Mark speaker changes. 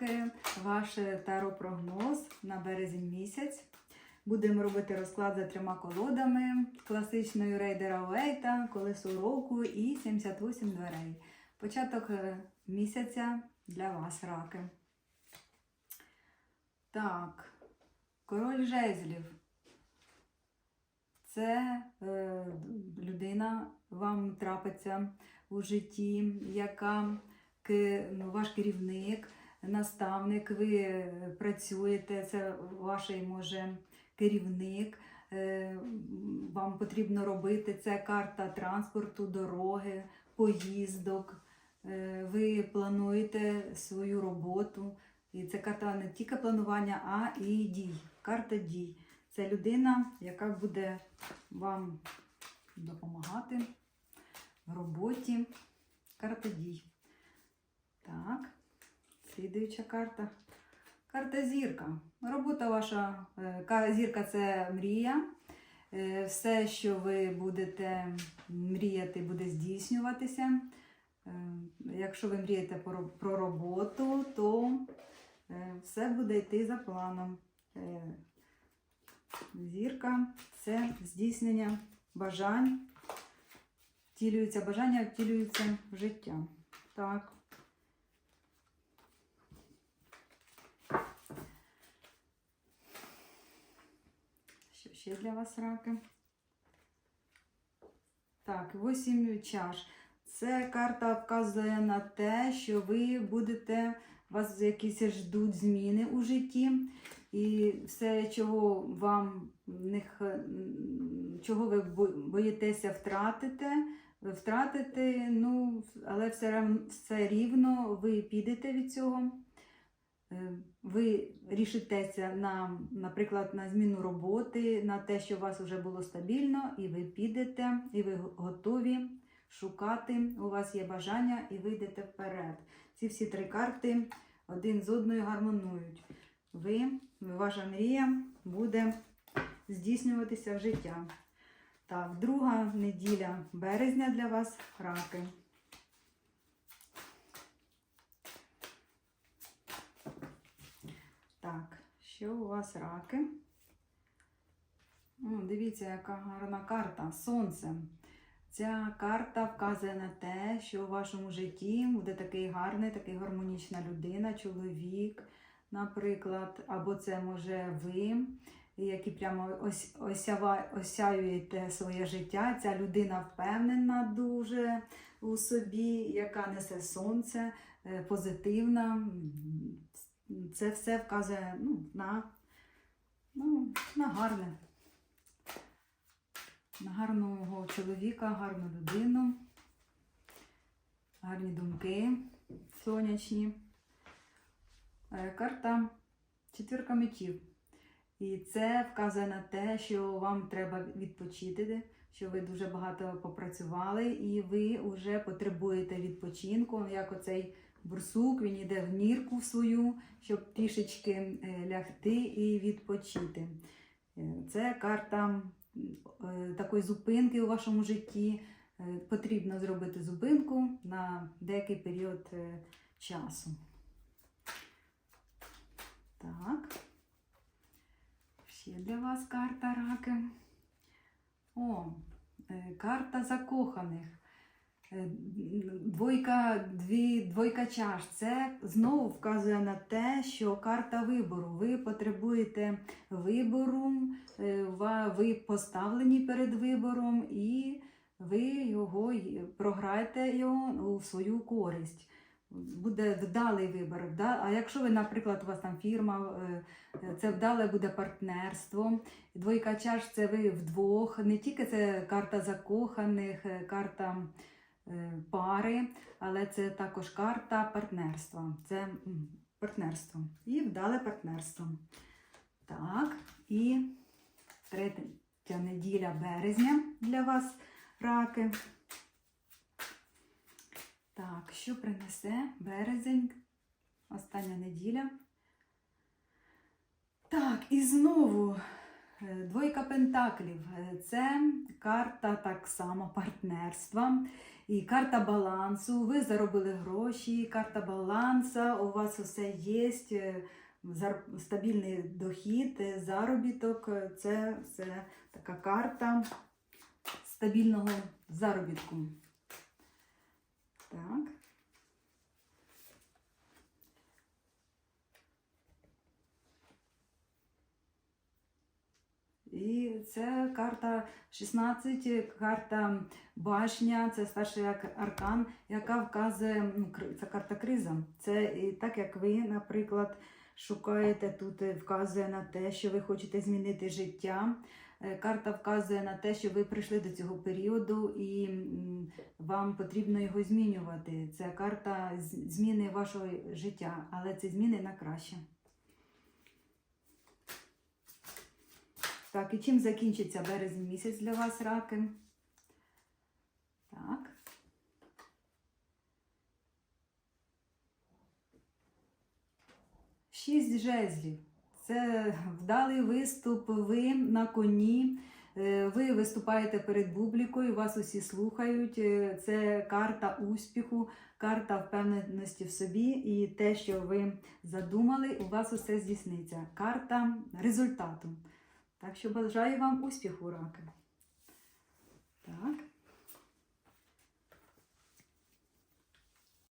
Speaker 1: раки, ваш таропрогноз на березень місяць. Будемо робити розклад за трьома колодами класичною рейдера Уейта, колесо року і 78 дверей. Початок е, місяця для вас, раки. Так, король жезлів. Це е, людина вам трапиться у житті, яка ну, ваш керівник, наставник, ви працюєте, це ваш може керівник. е, Вам потрібно робити це карта транспорту, дороги, поїздок. Е, Ви плануєте свою роботу. І це карта не тільки планування, а і дій. Карта дій. Це людина, яка буде вам допомагати в роботі. Карта дій. Так, слідуюча карта. Карта зірка. Робота ваша, е, зірка це мрія. Е, Все, що ви будете мріяти, буде здійснюватися. Е, Якщо ви мрієте про роботу, то все буде йти за планом. Зірка це здійснення бажань. Втілюються бажання, втілюються в життя. Так. Що ще для вас раки? Так, 8 чаш. Це карта вказує на те, що ви будете, вас якісь ждуть зміни у житті. І все, чого вам чого ви боїтеся втратити, ви втратите, ну, але все, все рівно ви підете від цього. Е, Ви рішитеся на, наприклад, на зміну роботи, на те, що у вас вже було стабільно, і ви підете, і ви готові шукати. У вас є бажання, і ви йдете вперед. Ці всі три карти один з одною гармонують. Ви, ваша мрія буде здійснюватися в життя. Так, друга неділя березня для вас раки. Так, що у вас раки? О, дивіться, яка гарна карта. Сонце. Ця карта вказує на те, що у вашому житті буде такий гарний, такий гармонічна людина, чоловік, наприклад, або це може ви, які прямо осяюєте своє життя. Ця людина впевнена дуже у собі, яка несе сонце, е, позитивна. Це все вказує ну, на, ну, на гарне. На гарного чоловіка, гарну людину, гарні думки сонячні. Е, Карта четвірка мечів. І це вказує на те, що вам треба відпочити, що ви дуже багато попрацювали, і ви вже потребуєте відпочинку, як оцей бурсук, він йде в нірку свою, щоб трішечки е, лягти і відпочити. Е, Це карта е, такої зупинки у вашому житті. Потрібно зробити зупинку на деякий період часу. Так. Ще для вас карта раки. О, е, карта закоханих. Е, Двойка, дві, двойка чаш. Це знову вказує на те, що карта вибору. Ви потребуєте вибору, е, ви поставлені перед вибором, і ви його програєте його у свою користь. Буде вдалий вибір. А якщо ви, наприклад, у вас там фірма, е, це вдале буде партнерство. Двойка чаш це ви вдвох. Не тільки це карта закоханих, е, карта е, пари, але це також карта партнерства. Це партнерство. І вдале партнерство. Так, і третя неділя березня для вас, раки. Так, що принесе березень? Остання неділя. Так, і знову е, двойка пентаклів. Е, Це карта так само партнерства. І карта балансу. Ви заробили гроші, карта баланса, у вас усе є. е, Стабільний дохід, заробіток. Це все така карта стабільного заробітку. Так. І це карта 16, карта башня, це старший аркан, яка вказує, це карта криза. Це і так як ви, наприклад, шукаєте тут, е, вказує на те, що ви хочете змінити життя. Е, Карта вказує на те, що ви прийшли до цього періоду і вам потрібно його змінювати. Це карта зміни вашого життя, але це зміни на краще. Так, і чим закінчиться березень місяць для вас, раки? Так. Шість жезлів. Це вдалий виступ, ви на коні. е, Ви виступаєте перед публікою, вас усі слухають. е, Це карта успіху, карта впевненості в собі, і те, що ви задумали, у вас усе здійсниться. Карта результату. Так що бажаю вам успіху, раки. Так.